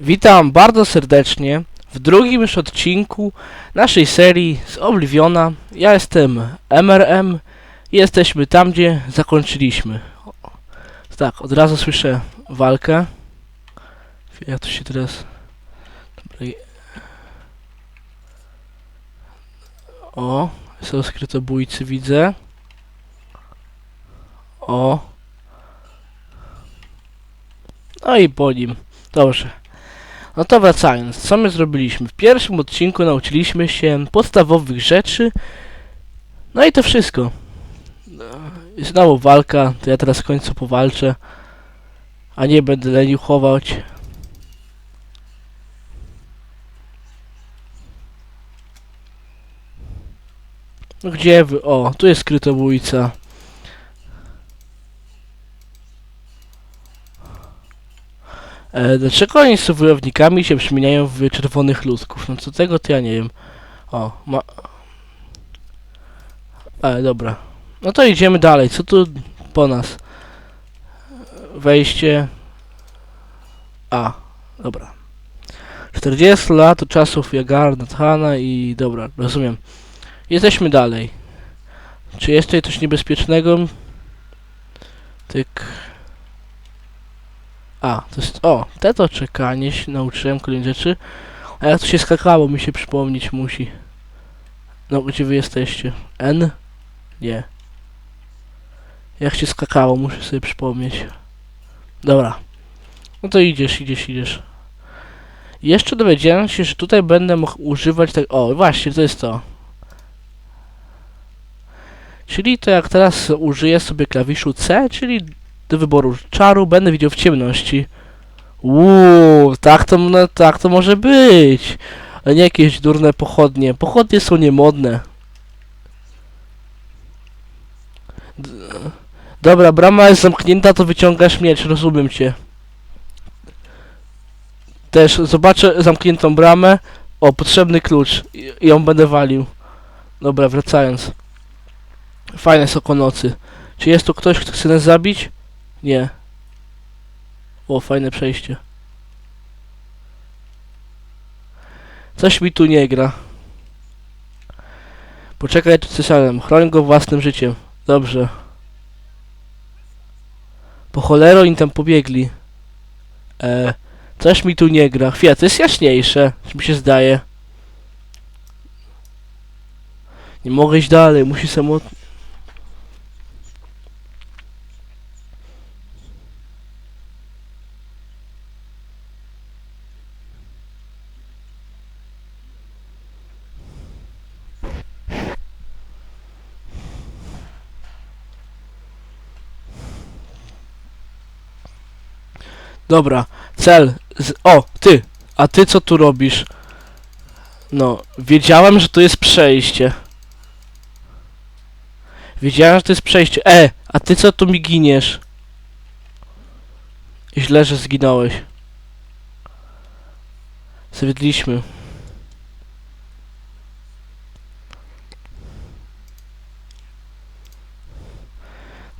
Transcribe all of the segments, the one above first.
Witam bardzo serdecznie w drugim już odcinku naszej serii z Obliviona. Ja jestem MRM i jesteśmy tam, gdzie zakończyliśmy. Tak, od razu słyszę walkę. Jak to się teraz... Dobra. O, są skrytobójcy, widzę. O. No i po nim. Dobrze. No to wracając, co my zrobiliśmy? W pierwszym odcinku nauczyliśmy się podstawowych rzeczy. No i to wszystko. I znowu walka, to ja teraz w końcu powalczę. A nie będę leniuchować. No gdzie wy? O, tu jest skrytobójca. E, dlaczego oni są wojownikami się przemieniają w czerwonych ludków? No co tego to ja nie wiem. O, ma... E, dobra. No to idziemy dalej. Co tu po nas? Wejście... A, dobra. 40 lat od czasów Jagar, Nathana i... Dobra, rozumiem. Jesteśmy dalej. Czy jest tutaj coś niebezpiecznego? Tyk... A, to jest. O, te to czekanie się nauczyłem kolejne rzeczy. A jak to się skakało, mi się przypomnieć musi. No, gdzie wy jesteście? N? Nie. Jak się skakało, muszę sobie przypomnieć. Dobra. No to idziesz, idziesz, idziesz. Jeszcze dowiedziałem się, że tutaj będę mógł używać tak. O, właśnie, to jest to. Czyli to jak teraz użyję sobie klawiszu C, czyli do wyboru czaru będę widział w ciemności. Uuu, tak to, no, tak to może być. A nie jakieś durne pochodnie. Pochodnie są niemodne. D Dobra, brama jest zamknięta, to wyciągasz miecz, rozumiem cię. Też zobaczę zamkniętą bramę. O, potrzebny klucz. I ją będę walił. Dobra, wracając. Fajne są nocy. Czy jest tu ktoś, kto chce nas zabić? Nie. O, fajne przejście. Coś mi tu nie gra. Poczekaj tu cesarzem. Chroń go własnym życiem. Dobrze. Po cholero im tam pobiegli. E, coś mi tu nie gra. Chwila, to jest jaśniejsze. Mi się zdaje. Nie mogę iść dalej. Musi samotnie... Dobra, cel. Z... O, ty! A ty co tu robisz? No, wiedziałem, że to jest przejście. Wiedziałem, że to jest przejście. E, a ty co tu mi giniesz? Źle, że zginąłeś. Zwiedliśmy.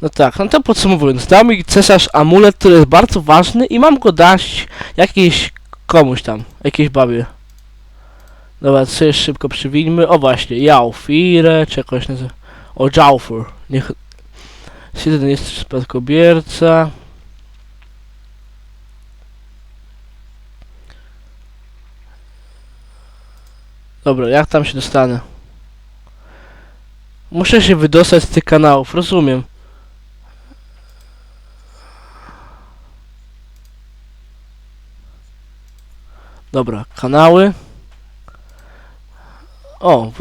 No tak, no to podsumowując, dał mi cesarz amulet, który jest bardzo ważny i mam go dać jakiejś komuś tam, jakiejś babie. Dobra, co szybko przywilmy? O właśnie, Jaufire, czy jakoś nazywa. O, Jaufur. Niech... Jeden jest spadkobierca. Dobra, jak tam się dostanę? Muszę się wydostać z tych kanałów, rozumiem. Dobra, kanały. O,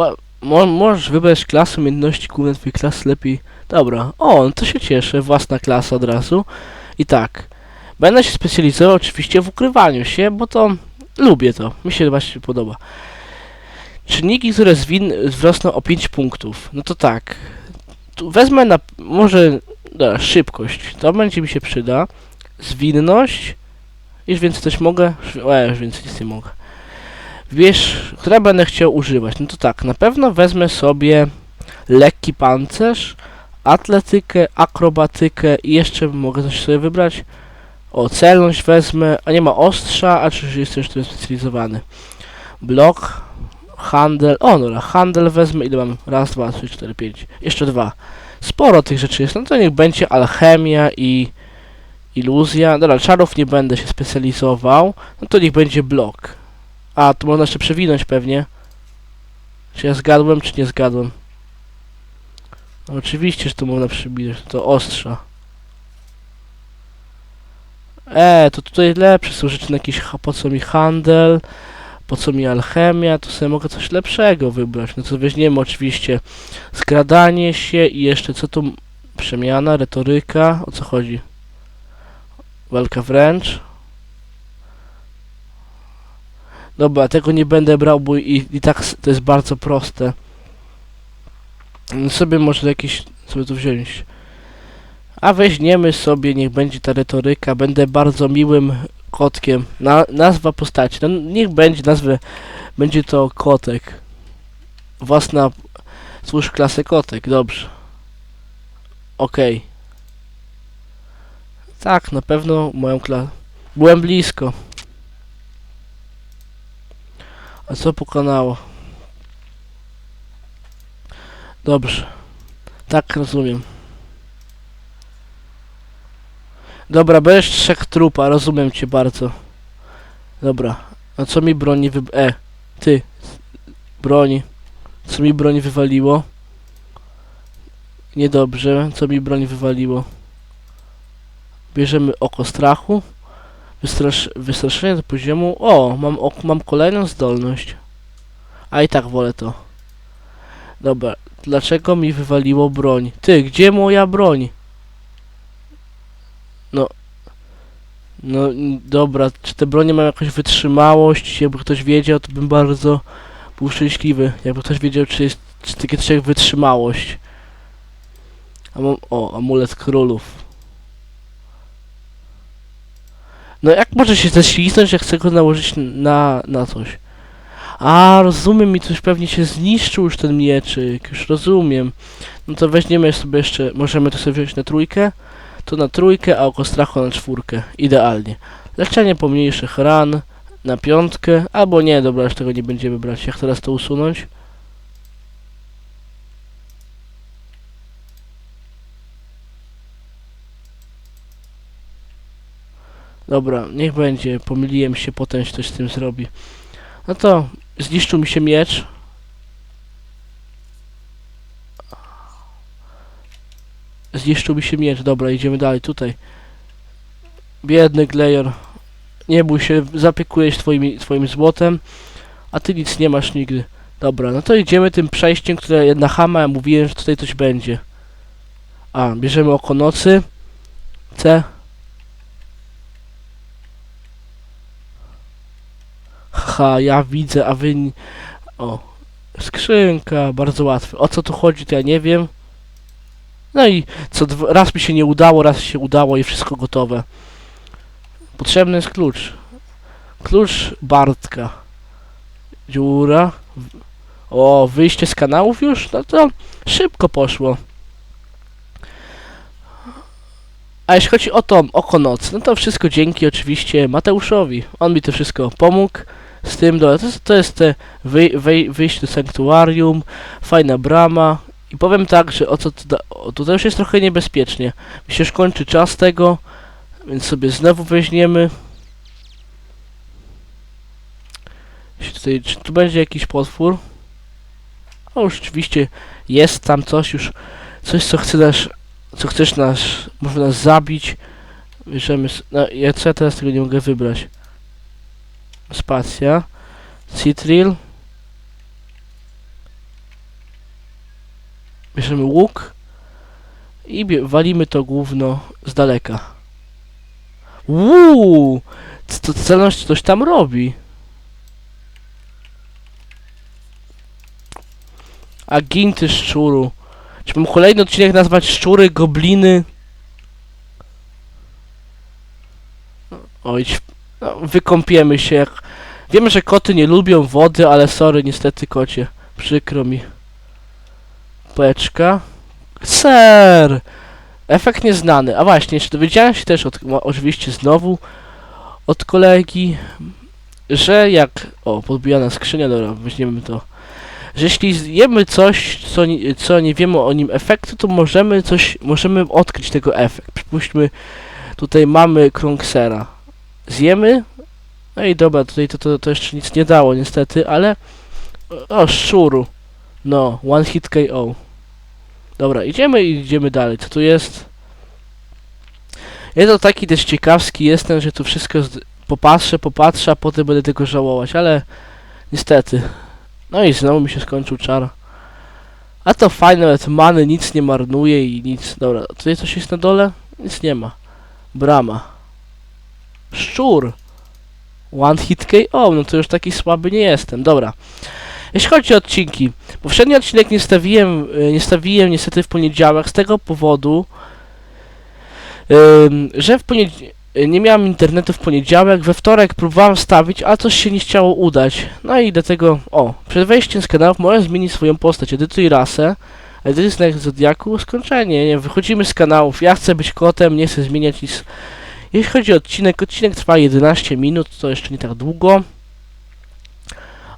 mo możesz wybrać klasę umiejętności główne twojej klasy lepiej. Dobra, o, no to się cieszę, własna klasa od razu. I tak, będę się specjalizował oczywiście w ukrywaniu się, bo to lubię to, mi się właśnie podoba. Czynniki, które zwin wzrosną o 5 punktów. No to tak, tu wezmę na, może, dobra, szybkość, to będzie mi się przyda. Zwinność, już więcej coś mogę? E, już więcej nic nie mogę. Wiesz, które będę chciał używać? No to tak, na pewno wezmę sobie lekki pancerz, atletykę, akrobatykę i jeszcze mogę coś sobie wybrać. O, celność wezmę, a nie ma ostrza, a czy jestem już tym specjalizowany. Blok, handel, o dobra, handel wezmę, ile mam? Raz, dwa, trzy, cztery, pięć, jeszcze dwa. Sporo tych rzeczy jest, no to niech będzie alchemia i iluzja. Dobra, czarów nie będę się specjalizował, no to niech będzie blok. A, tu można jeszcze przewinąć pewnie. Czy ja zgadłem, czy nie zgadłem? No, oczywiście, że to można przewinąć, to ostrza. E, to tutaj lepsze są rzeczy na jakiś, po co mi handel, po co mi alchemia, to sobie mogę coś lepszego wybrać. No to weźmiemy oczywiście skradanie się i jeszcze co tu, przemiana, retoryka, o co chodzi? Walka wręcz. Dobra, tego nie będę brał, bo i, i tak to jest bardzo proste. Mm, Sobie może jakieś, sobie tu wziąć. A weźmiemy sobie, niech będzie ta retoryka, będę bardzo miłym kotkiem. Na, nazwa postaci, no niech będzie nazwę, będzie to kotek. Własna, służ klasę kotek, dobrze. Okej. Tak, na pewno moją klasę. Byłem blisko. A co pokonało? Dobrze. Tak rozumiem. Dobra, będziesz trzech trupa, rozumiem cię bardzo. Dobra. A co mi broni wy... E, ty. Broni. Co mi broni wywaliło? Niedobrze. Co mi broni wywaliło? Bierzemy oko strachu. Wystrasz... Wystraszenie do poziomu... O, mam, ok... mam kolejną zdolność. A i tak wolę to. Dobra. Dlaczego mi wywaliło broń? Ty, gdzie moja broń? No... No, dobra, czy te bronie mają jakąś wytrzymałość? Jakby ktoś wiedział, to bym bardzo był szczęśliwy. Jakby ktoś wiedział, czy jest czy takie coś jak wytrzymałość. A mam, o, amulet królów. No jak może się ześliznąć, jak chcę go nałożyć na, na coś? A, rozumiem, mi coś pewnie się zniszczył już ten mieczyk, już rozumiem. No to weźmiemy sobie jeszcze, możemy to sobie wziąć na trójkę, to na trójkę, a oko strachu na czwórkę. Idealnie. Leczenie pomniejszych ran na piątkę, albo nie, dobra, już tego nie będziemy brać. Jak teraz to usunąć? Dobra, niech będzie, pomyliłem się, potem coś z tym zrobi. No to zniszczył mi się miecz. Zniszczył mi się miecz, dobra, idziemy dalej, tutaj. Biedny Glejor. Nie bój się, zapiekuję się twoimi, twoim złotem, a ty nic nie masz nigdy. Dobra, no to idziemy tym przejściem, które na Hama ja mówiłem, że tutaj coś będzie. A, bierzemy oko nocy. C. Haha, ja widzę, a wy... O, skrzynka, bardzo łatwe. O co tu chodzi, to ja nie wiem. No i co raz mi się nie udało, raz się udało i wszystko gotowe. Potrzebny jest klucz. Klucz Bartka. Dziura. O, wyjście z kanałów już? No to szybko poszło. A jeśli chodzi o to oko noc, no to wszystko dzięki oczywiście Mateuszowi. On mi to wszystko pomógł z tym. Do, to, jest, to jest te wy, wy, wyjście do sanktuarium, fajna brama. I powiem tak, że o co tutaj, o, tutaj już jest trochę niebezpiecznie. Mi się już kończy czas tego, więc sobie znowu weźmiemy. Tutaj, czy tu będzie jakiś potwór? O, już jest tam coś już, coś co chce nas, co chcesz nas, może nas zabić. Bierzemy, no ja co ja teraz tego nie mogę wybrać. Spacja. Citril. Bierzemy łuk. I walimy to gówno z daleka. Uuu! To celność coś tam robi. A gin ty szczuru. Czy mam kolejny odcinek nazwać szczury, gobliny? Oj, no, wykąpiemy się. jak- Wiem, że koty nie lubią wody, ale sorry, niestety kocie. Przykro mi. Peczka. Ser! Efekt nieznany. A właśnie, jeszcze dowiedziałem się też od, mo- oczywiście znowu od kolegi, że jak... O, podbijana skrzynia, dobra, weźmiemy to. Że jeśli zjemy coś, co nie, co nie wiemy o nim efektu, to możemy coś, możemy odkryć tego efekt. Przypuśćmy, tutaj mamy krąg sera. Zjemy, no i dobra, tutaj to, to, to jeszcze nic nie dało niestety, ale... O, szczuru. No, one hit KO. Dobra, idziemy i idziemy dalej. Co tu jest? Ja to taki też ciekawski jestem, że tu wszystko popatrzę, popatrzę, a potem będę tego żałować, ale niestety. No i znowu mi się skończył czar. A to fajne, nawet many nic nie marnuje i nic. Dobra, tutaj coś jest na dole? Nic nie ma. Brama. Szczur. One hit KO, no to już taki słaby nie jestem. Dobra. Jeśli chodzi o odcinki, poprzedni odcinek nie stawiłem, e, nie stawiłem niestety w poniedziałek z tego powodu, że w poniedziałek nie miałem internetu w poniedziałek, we wtorek próbowałem stawić, ale coś się nie chciało udać. No i dlatego, o, przed wejściem z kanałów możesz zmienić swoją postać, edytuj rasę, edytuj znak Zodiaku, skończenie, nie, wychodzimy z kanałów, ja chcę być kotem, nie chcę zmieniać nic. Jeśli chodzi o odcinek, odcinek trwa 11 minut, to jeszcze nie tak długo.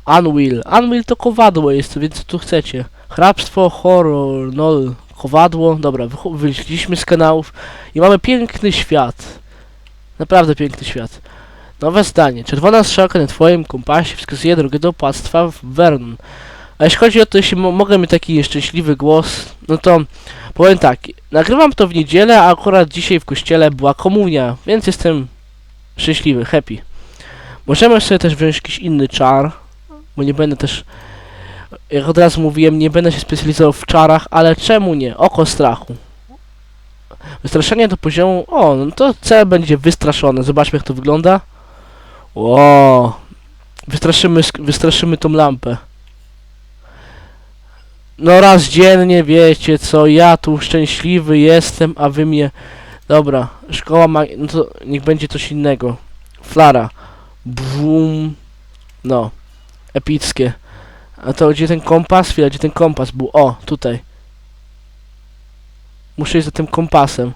Unwheel. Unwheel to kowadło jest, więc tu chcecie? Hrabstwo, horror, nol, kowadło. Dobra, wyszliśmy z kanałów i mamy piękny świat. Naprawdę piękny świat. Nowe zdanie. Czerwona strzałka na twoim kompasie wskazuje drogę do opłactwa w Vernon. A jeśli chodzi o to, jeśli mo- mogę mieć taki szczęśliwy głos, no to powiem tak. Nagrywam to w niedzielę, a akurat dzisiaj w kościele była komunia, więc jestem szczęśliwy, happy. Możemy sobie też wziąć jakiś inny czar, bo nie będę też, jak od razu mówiłem, nie będę się specjalizował w czarach, ale czemu nie? Oko strachu. Wystraszenie do poziomu, o, no to cel będzie wystraszony, zobaczmy jak to wygląda. O, wystraszymy, wystraszymy tą lampę. No raz dziennie, wiecie co, ja tu szczęśliwy jestem, a wy mnie... Dobra, szkoła ma... no to niech będzie coś innego. Flara. Bum. No. Epickie. A to gdzie ten kompas? Chwila, gdzie ten kompas był? O, tutaj. Muszę iść za tym kompasem.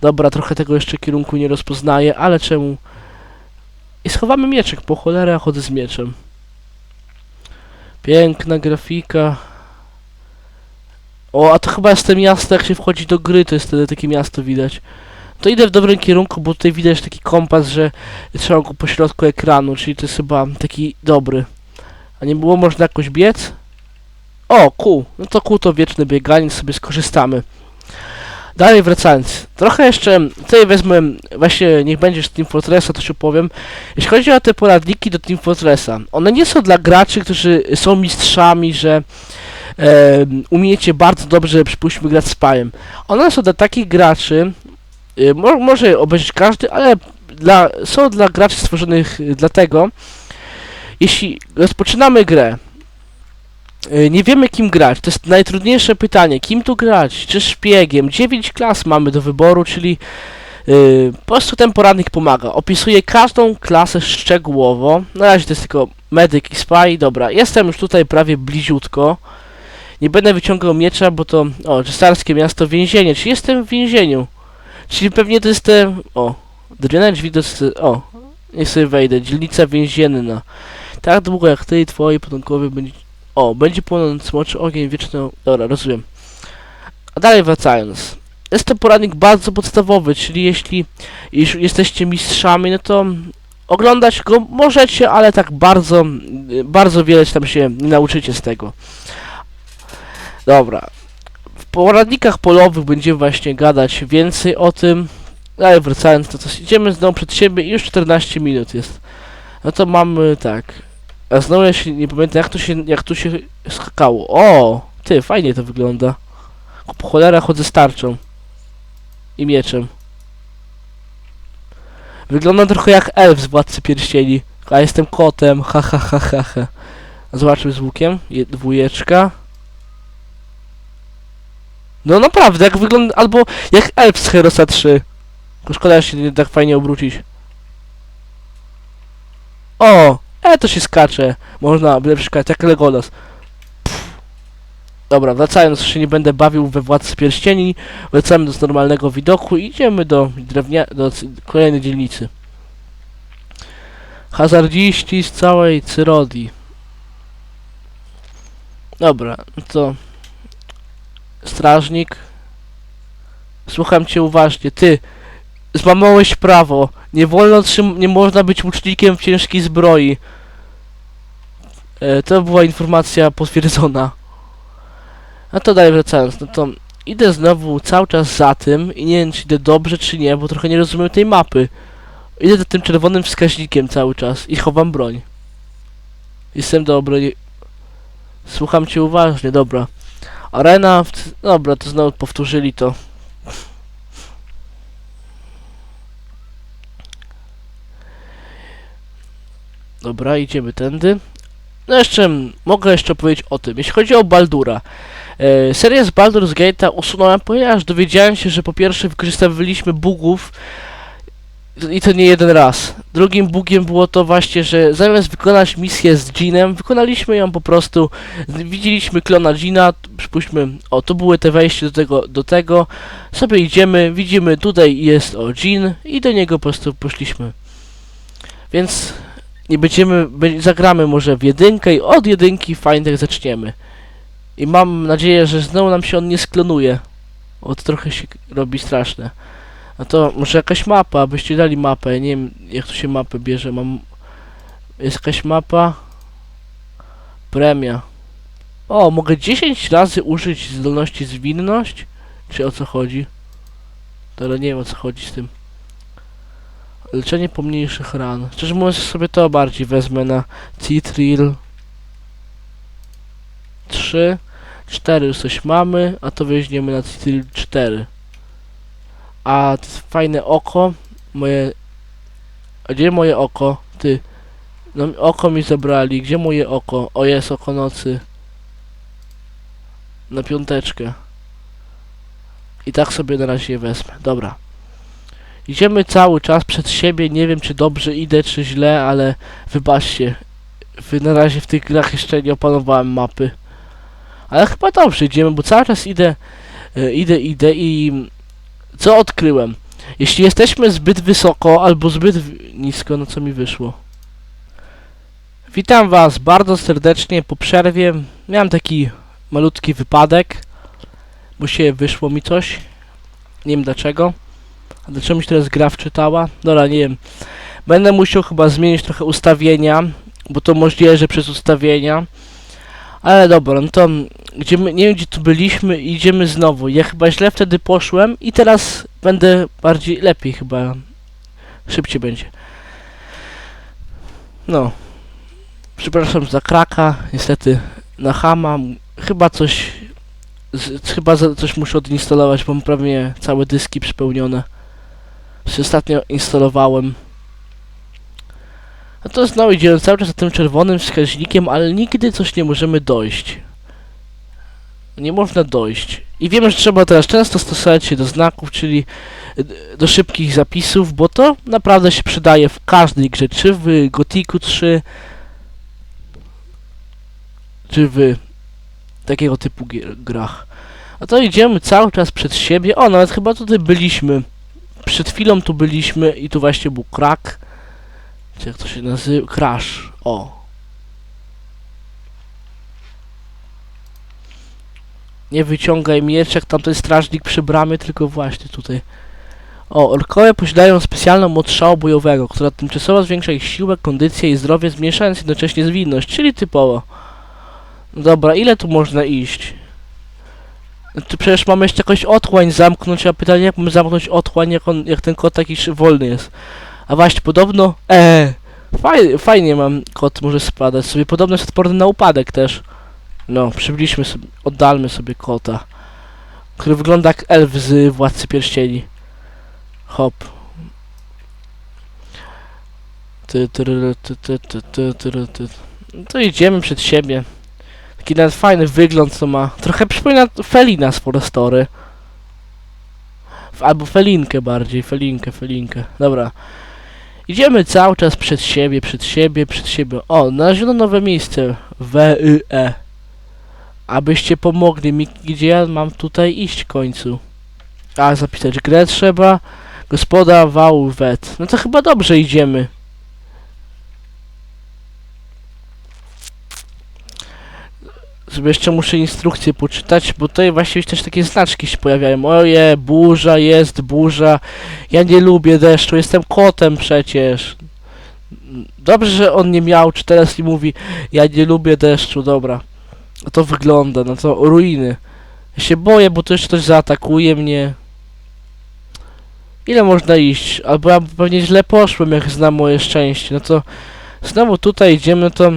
Dobra, trochę tego jeszcze kierunku nie rozpoznaję, ale czemu? I schowamy mieczek, po cholerę chodzę z mieczem. Piękna grafika. O, a to chyba jest to miasto, jak się wchodzi do gry, to jest wtedy takie miasto widać. To idę w dobrym kierunku, bo tutaj widać taki kompas, że trzeba go po środku ekranu, czyli to jest chyba taki dobry. A nie było można jakoś biec? O, kół. No to kół to wieczne bieganie, sobie skorzystamy. Dalej wracając. Trochę jeszcze, tutaj wezmę, właśnie niech będziesz Team Fortressa, to ci opowiem. Jeśli chodzi o te poradniki do Team Fortressa, one nie są dla graczy, którzy są mistrzami, że umiecie bardzo dobrze, przypuśćmy, grać z. One są dla takich graczy, e, mo, może obejrzeć każdy, ale dla, są dla graczy stworzonych e, dlatego, jeśli rozpoczynamy grę, e, nie wiemy kim grać, to jest najtrudniejsze pytanie, kim tu grać, czy szpiegiem, 9 klas mamy do wyboru, czyli Yy, po prostu ten poradnik pomaga. Opisuje każdą klasę szczegółowo. Na razie to jest tylko medyk i spy. Dobra, jestem już tutaj prawie bliziutko. Nie będę wyciągał miecza, bo to... O, czesarskie miasto więzienie. Czyli jestem w więzieniu. Czyli pewnie to jest te... O, drewniane drzwi do... O, niech sobie wejdę. Dzielnica więzienna. Tak długo jak ty i twoi potomkowie będzie... O, będzie płonąć smoczy ogień wieczny... Dobra, rozumiem. A dalej wracając. Jest to poradnik bardzo podstawowy, czyli jeśli już jesteście mistrzami, no to oglądać go możecie, ale tak bardzo, y, bardzo wiele tam się nie nauczycie z tego. Dobra. W poradnikach polowych będziemy właśnie gadać więcej o tym. Ale wracając, to, to idziemy znowu przed siebie i już 14 minut jest. No to mamy tak. A znowu ja się nie pamiętam jak to się, jak tu się skakało. O! Ty, fajnie to wygląda. Po cholera chodzę z tarczą. I mieczem. Wyglądam trochę jak elf z Władcy Pierścieni. A jestem kotem, ha ha ha ha ha. Zobaczmy z łukiem. Je, dwójeczka. No naprawdę, jak wygląda, albo jak elf z Herosa 3. Tylko szkoda, że się nie tak fajnie obrócić. O! E, to się skacze. Można, byle przeszkadzać, jak Legolas. Pff. Dobra, wracając, już się nie będę bawił we Władcy Pierścieni, wracamy do normalnego widoku i idziemy do drewnia... do kolejnej dzielnicy. Hazardziści z całej Cyrodii. Dobra, to... Strażnik. Słucham cię uważnie. Ty, złamałeś prawo. Nie wolno nie można być łucznikiem w ciężkiej zbroi. E, to była informacja potwierdzona. A to dalej wracając, no to idę znowu cały czas za tym i nie wiem czy idę dobrze czy nie, bo trochę nie rozumiem tej mapy. Idę za tym czerwonym wskaźnikiem cały czas i chowam broń. Jestem dobry. nie- Słucham cię uważnie, dobra. Arena, dobra, to znowu powtórzyli to. Dobra, idziemy tędy. No jeszcze, mogę jeszcze powiedzieć o tym. Jeśli chodzi o Baldura. E, serię z Baldur's Gate'a usunąłem, ponieważ dowiedziałem się, że po pierwsze wykorzystywaliśmy bugów i to nie jeden raz. Drugim bugiem było to właśnie, że zamiast wykonać misję z Jeanem, wykonaliśmy ją po prostu, widzieliśmy klona Jeana, przypuśćmy, o tu były te wejście do tego, do tego, sobie idziemy, widzimy tutaj jest o Jean i do niego po prostu poszliśmy. Więc nie będziemy, zagramy może w jedynkę i od jedynki tak zaczniemy. I mam nadzieję, że znowu nam się on nie sklonuje. O, to trochę się robi straszne. A to może jakaś mapa, abyście dali mapę. Ja nie wiem jak tu się mapę bierze. Mam. Jest jakaś mapa. Premia. O, mogę 10 razy użyć zdolności zwinność? Czy o co chodzi? To ale nie wiem o co chodzi z tym. Leczenie pomniejszych ran. Szczerze mówiąc sobie to bardziej wezmę na Citril 3 4 już coś mamy, a to weźmiemy na Citril 4 A to jest fajne oko Moje A gdzie moje oko? Ty No oko mi zabrali, gdzie moje oko? O jest oko nocy Na piąteczkę I tak sobie na razie je wezmę, dobra Idziemy cały czas przed siebie, nie wiem czy dobrze idę, czy źle, ale wybaczcie. Wy na razie w tych grach jeszcze nie opanowałem mapy. Ale chyba dobrze idziemy, bo cały czas idę, e, idę, idę i co odkryłem? Jeśli jesteśmy zbyt wysoko albo zbyt nisko, no co mi wyszło? Witam was bardzo serdecznie po przerwie. Miałem taki malutki wypadek, bo się wyszło mi coś. Nie wiem dlaczego. A dlaczego mi się teraz gra wczytała? Dobra, nie wiem. Będę musiał chyba zmienić trochę ustawienia, bo to możliwe, że przez ustawienia. Ale dobra, no to gdzie my, nie wiem gdzie tu byliśmy idziemy znowu. Ja chyba źle wtedy poszłem i teraz będę bardziej, lepiej chyba. Szybciej będzie. No. Przepraszam za kraka, niestety na hama. Chyba coś, z, chyba za, coś muszę odinstalować, bo mam prawie całe dyski przepełnione. Ostatnio instalowałem. A to znowu idziemy cały czas za tym czerwonym wskaźnikiem, ale nigdy coś nie możemy dojść. Nie można dojść. I wiem, że trzeba teraz często stosować się do znaków, czyli y, do szybkich zapisów, bo to naprawdę się przydaje w każdej grze, czy w Gothicu 3, czy w takiego typu grach. A to idziemy cały czas przed siebie. O, nawet chyba tutaj byliśmy. Przed chwilą tu byliśmy i tu właśnie był krak. Czy jak to się nazywa? Crash. O. Nie wyciągaj miecz jak tamten strażnik przy bramie, tylko właśnie tutaj. O, orkowie posiadają specjalną moc szału bojowego, która tymczasowo zwiększa ich siłę, kondycję i zdrowie, zmniejszając jednocześnie zwinność, czyli typowo. Dobra, ile tu można iść? Tu przecież mamy jeszcze jakąś otchłań zamknąć, a pytanie jak mamy zamknąć otchłań, jak, on, jak ten kot taki wolny jest. A właśnie, podobno... Eee, fajnie, fajnie mam, kot może spadać sobie. Podobno jest odporny na upadek też. No, przybliżmy sobie, oddalmy sobie kota. Który wygląda jak elf z Władcy Pierścieni. Hop. To idziemy przed siebie. Taki nawet fajny wygląd to ma. Trochę przypomina Felina z Forestory. Albo Felinkę bardziej, Felinkę, Felinkę. Dobra. Idziemy cały czas przed siebie, przed siebie, przed siebie. O, znaleziono nowe miejsce. WYE. abyście pomogli mi, gdzie ja mam tutaj iść w końcu. A, zapisać grę trzeba. Gospoda Wałwet. No to chyba dobrze idziemy. Sobie jeszcze muszę instrukcję poczytać, bo tutaj właściwie też takie znaczki się pojawiają. Oje, burza jest, burza. Ja nie lubię deszczu, jestem kotem przecież. Dobrze, że on nie miał, czy teraz i mówi, ja nie lubię deszczu, dobra. No to wygląda, no to ruiny. Ja się boję, bo to jeszcze ktoś zaatakuje mnie. Ile można iść? Albo ja pewnie źle poszłem, jak znam moje szczęście. No to znowu tutaj idziemy, to...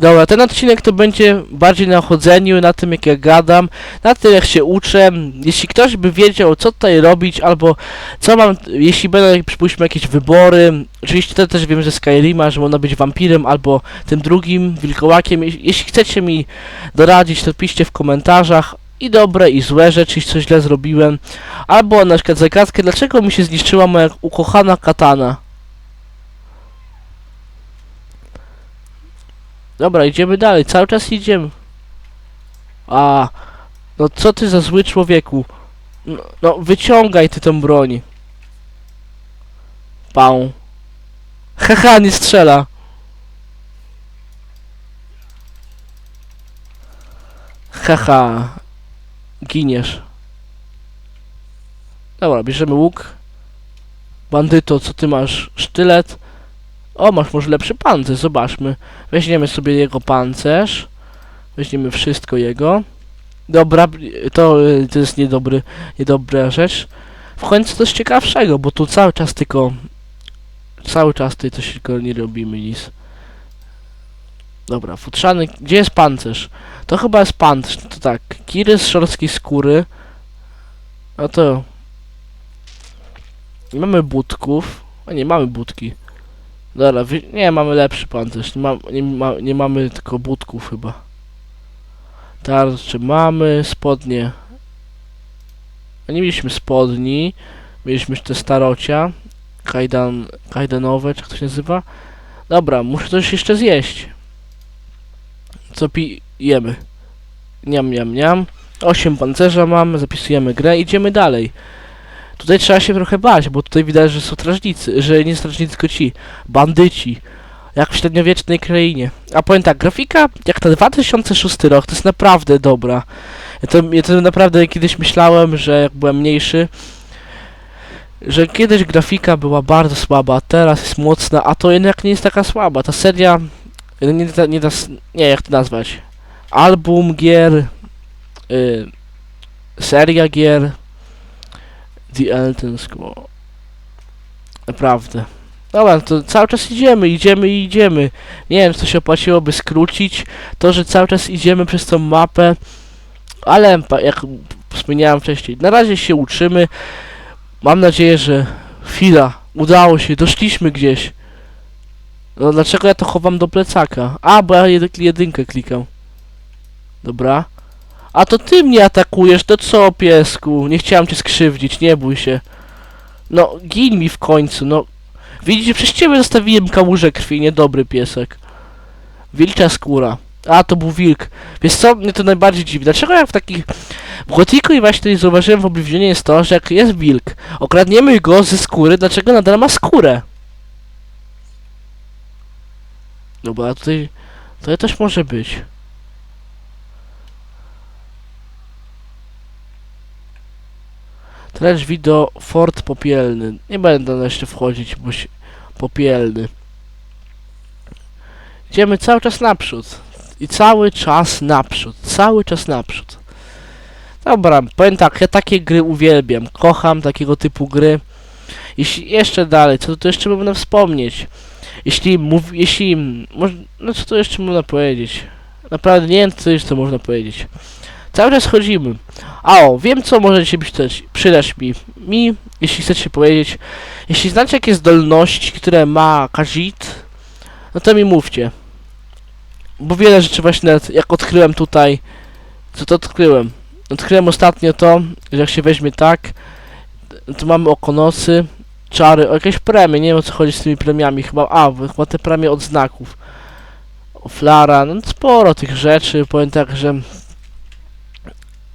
Dobra, ten odcinek to będzie bardziej na chodzeniu, na tym jak ja gadam, na tym jak się uczę. Jeśli ktoś by wiedział co tutaj robić, albo co mam, jeśli będą przypuśćmy jakieś wybory, oczywiście to też wiem, że Skyrima, że można być wampirem albo tym drugim, wilkołakiem. Jeśli chcecie mi doradzić, to piszcie w komentarzach i dobre i złe rzeczy, jeśli coś źle zrobiłem. Albo na przykład zagadkę, dlaczego mi się zniszczyła moja ukochana katana. Dobra, idziemy dalej, cały czas idziemy. A, no co ty za zły człowieku. No, no wyciągaj ty tą broń. Pał. Haha, nie strzela. Haha. Giniesz. Dobra, bierzemy łuk. Bandyto, co ty masz? Sztylet? O, masz może lepszy pancerz, zobaczmy. Weźmiemy sobie jego pancerz. Weźmiemy wszystko jego. Dobra, to, y, to jest niedobry, niedobra rzecz. W końcu coś ciekawszego, bo tu cały czas tylko... Cały czas tutaj coś tylko nie robimy nic. Dobra, futrzany... Gdzie jest pancerz? To chyba jest pancerz, to tak. Kiry z szorstkiej skóry. No to... Nie mamy budków. A nie, mamy budki. Dobra, nie, mamy lepszy pancerz. Nie, ma... nie, ma... nie mamy tylko budków chyba. Tarcze mamy, spodnie. A nie mieliśmy spodni. Mieliśmy te starocia. Kajdan... Kajdanowe, czy jak to się nazywa? Dobra, muszę coś jeszcze zjeść. Co pijemy? Niam, niam, niam. 8 pancerza mamy, zapisujemy grę, idziemy dalej. Tutaj trzeba się trochę bać, bo tutaj widać, że są strażnicy, że nie strażnicy, tylko ci, bandyci. Jak w średniowiecznej krainie. A powiem tak, grafika jak na 2006 rok to jest naprawdę dobra. Ja to, ja to naprawdę kiedyś myślałem, że jak byłem mniejszy, że kiedyś grafika była bardzo słaba, a teraz jest mocna, a to jednak nie jest taka słaba. Ta seria, nie, nie, nie, nie, nie jak to nazwać, album gier, y, seria gier, The Elton Scroll. Naprawdę. Dobra, to cały czas idziemy, idziemy i idziemy. Nie wiem, to się opłaciłoby skrócić. To, że cały czas idziemy przez tą mapę. Ale jak wspomniałem wcześniej, na razie się uczymy. Mam nadzieję, że chwila, udało się, doszliśmy gdzieś. No dlaczego ja to chowam do plecaka? A, bo ja jedy- jedynkę klikam. Dobra. A to ty mnie atakujesz, to co, piesku? Nie chciałem cię skrzywdzić, nie bój się. No, gin mi w końcu, no. Widzicie, przez ciebie zostawiłem kałużę krwi, niedobry piesek. Wilcza skóra. A, to był wilk. Wiesz co, mnie to najbardziej dziwi. Dlaczego jak w takich... W Gotiku i właśnie zauważyłem w Oblivionie jest to, że jak jest wilk, okradniemy go ze skóry, dlaczego nadal ma skórę? No bo tutaj... To też może być. Treść drzwi do Fort Popielny. Nie będę na jeszcze wchodzić, bo się... Popielny. Idziemy cały czas naprzód. I cały czas naprzód. Cały czas naprzód. Dobra, powiem tak, ja takie gry uwielbiam. Kocham takiego typu gry. Jeśli jeszcze dalej, co tu jeszcze można wspomnieć? Jeśli mów, jeśli, moż, no co tu jeszcze można powiedzieć? Naprawdę nie wiem, co jeszcze można powiedzieć. Cały czas chodzimy. A o, wiem co możecie przydać, przydać mi. Mi, jeśli chcecie powiedzieć. Jeśli znacie jakie zdolności, które ma Kazit, no to mi mówcie. Bo wiele rzeczy właśnie jak odkryłem tutaj, co to odkryłem? Odkryłem ostatnio to, że jak się weźmie tak, to mamy oko nocy, czary, o jakieś premie, nie wiem o co chodzi z tymi premiami, chyba, a, chyba te premie od znaków. Flara, no sporo tych rzeczy, powiem tak, że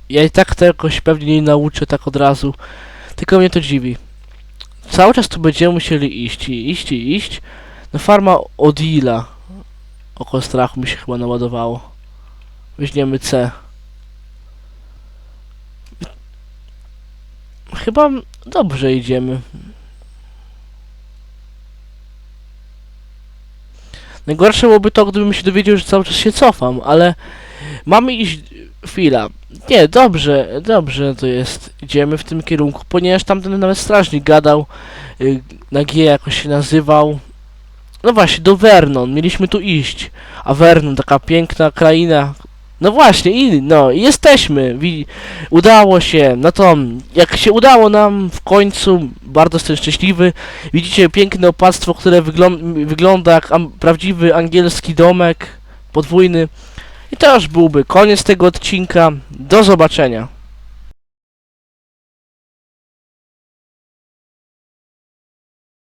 Ja i tak to jakoś pewnie nie nauczę tak od razu. Tylko mnie to dziwi. Cały czas tu będziemy musieli iść i iść i iść. No farma Odila. Oko strachu mi się chyba naładowało. Weźmiemy C. Chyba dobrze idziemy. Najgorsze byłoby to, gdybym się dowiedział, że cały czas się cofam, ale mamy iść... Chwila. Nie, dobrze, dobrze to jest. Idziemy w tym kierunku, ponieważ tamten nawet strażnik gadał, y, na G jakoś się nazywał. No właśnie, do Vernon, mieliśmy tu iść. A Vernon, taka piękna kraina. No właśnie, i no, jesteśmy. Udało się. No to, jak się udało nam w końcu, bardzo jestem szczęśliwy. Widzicie piękne opactwo, które wyglą- wygląda jak am- prawdziwy angielski domek podwójny. I to już byłby koniec tego odcinka. Do zobaczenia.